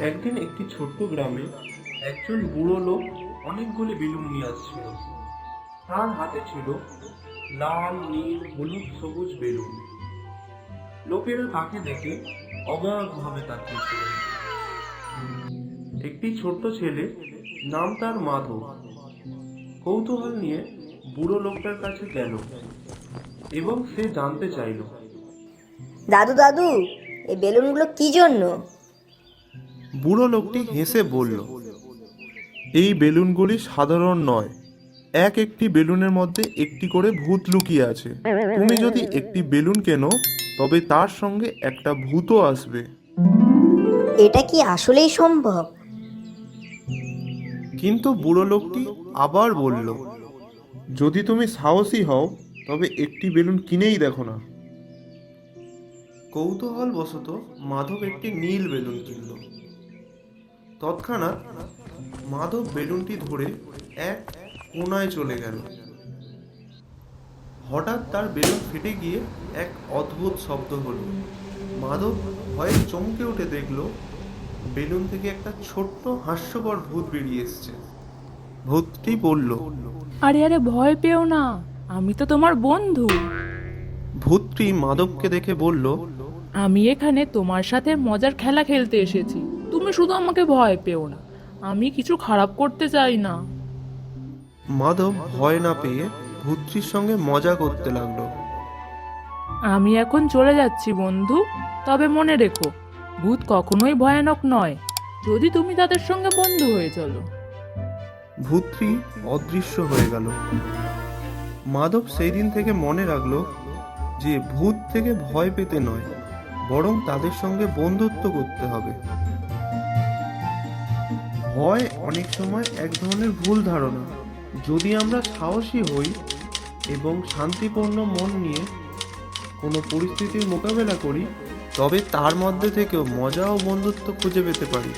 একদিন একটি ছোট্ট গ্রামে একজন বুড়ো লোক অনেকগুলি বেলুন নিয়ে আসছিল। তার হাতে ছিল লাল, নীল, হলুদ, সবুজ বেলুন। লোকেরা তাকে দেখে অবাকভাবে তাকিয়েছিল একটি ছোট্ট ছেলে নাম তার মাধব। কৌতূহল নিয়ে বুড়ো লোকটার কাছে গেল এবং সে জানতে চাইল। দাদু দাদু, এই বেলুনগুলো কি জন্য? বুড়ো লোকটি হেসে বলল এই বেলুনগুলি সাধারণ নয়। এক একটি বেলুনের মধ্যে একটি করে ভূত লুকিয়ে আছে। তুমি যদি একটি বেলুন কেনো তবে তার সঙ্গে একটা ভূতও আসবে। এটা কি আসলেই সম্ভব? কিন্তু বুড়ো লোকটি আবার বলল যদি তুমি সাহসী হও তবে একটি বেলুন কিনেই দেখো না। কৌতূহল বশত মাধব একটি নীল বেলুন কিনল। তৎক্ষণাৎ মাধব বেলুনটি ধরে এক কোনায় চলে গেল। হঠাৎ তার বেলুন ফেটে গিয়ে এক অদ্ভুত শব্দ হলো। মাধব ভয়ে চমকে উঠে দেখল বেলুন থেকে একটা ছোট্ট হাস্যকর ভূত বেরিয়ে এসছে। ভূতটি বলল আরে আরে ভয় পেও না আমি তো তোমার বন্ধু। ভূতটি মাধবকে দেখে বলল আমি এখানে তোমার সাথে মজার খেলা খেলতে এসেছি। তুমি শুধু আমাকে ভয় পেও না। আমি কিছু খারাপ করতে চাই না। মাধব ভয় না পেয়ে ভূতটির সঙ্গে মজা করতে লাগল। আমি এখন চলে যাচ্ছি বন্ধু। তবে মনে রেখো ভূত কখনোই ভয়ানক নয়। যদি তুমি তাদের সঙ্গে বন্ধু হয়ে চলো। ভূতটি অদৃশ্য হয়ে গেল। মাধব সেই দিন থেকে মনে রাখল যে ভূত থেকে ভয় পেতে নয় বরং তাদের সঙ্গে বন্ধুত্ব করতে হবে। ভয় অনেক সময় এক ধরনের ভুল ধারণা। যদি আমরা সাহসী হই এবং শান্তিপূর্ণ মন নিয়ে কোনো পরিস্থিতির মোকাবেলা করি, তবে তার মধ্যে থেকেও মজা ও বন্ধুত্ব খুঁজে পেতে পারি।